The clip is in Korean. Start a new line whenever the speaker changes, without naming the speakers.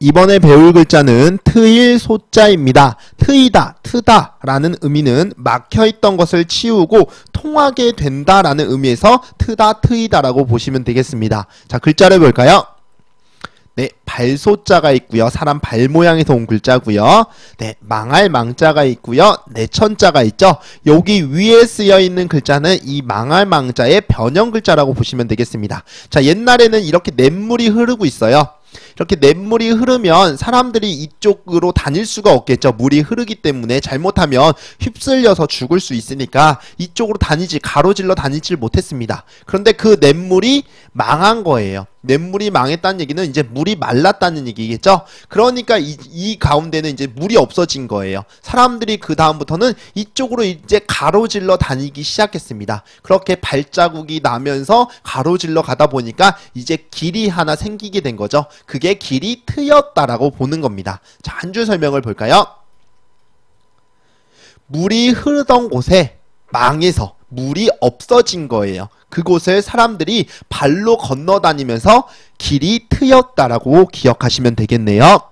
이번에 배울 글자는 트일 소자입니다. 트이다, 트다 라는 의미는 막혀있던 것을 치우고 통하게 된다 라는 의미에서 트다, 트이다 라고 보시면 되겠습니다. 자, 글자를 볼까요? 네, 발소자가 있고요. 사람 발 모양에서 온 글자고요. 네, 망할 망자가 있고요. 내천자가 있죠. 여기 위에 쓰여 있는 글자는 이 망할 망자의 변형 글자라고 보시면 되겠습니다. 자, 옛날에는 이렇게 냇물이 흐르고 있어요. 이렇게 냇물이 흐르면 사람들이 이쪽으로 다닐 수가 없겠죠. 물이 흐르기 때문에 잘못하면 휩쓸려서 죽을 수 있으니까 이쪽으로 다니지 가로질러 다니질 못했습니다. 그런데 그 냇물이 망한 거예요. 냇물이 망했다는 얘기는 이제 물이 말랐다는 얘기겠죠. 그러니까 이, 이 가운데는 이제 물이 없어진 거예요. 사람들이 그 다음부터는 이쪽으로 이제 가로질러 다니기 시작했습니다. 그렇게 발자국이 나면서 가로질러 가다 보니까 이제 길이 하나 생기게 된 거죠. 그게 길이 트였다라고 보는 겁니다. 자, 한 줄 설명을 볼까요? 물이 흐르던 곳에 망해서 물이 없어진 거예요. 그곳을 사람들이 발로 건너 다니면서 길이 트였다라고 기억하시면 되겠네요.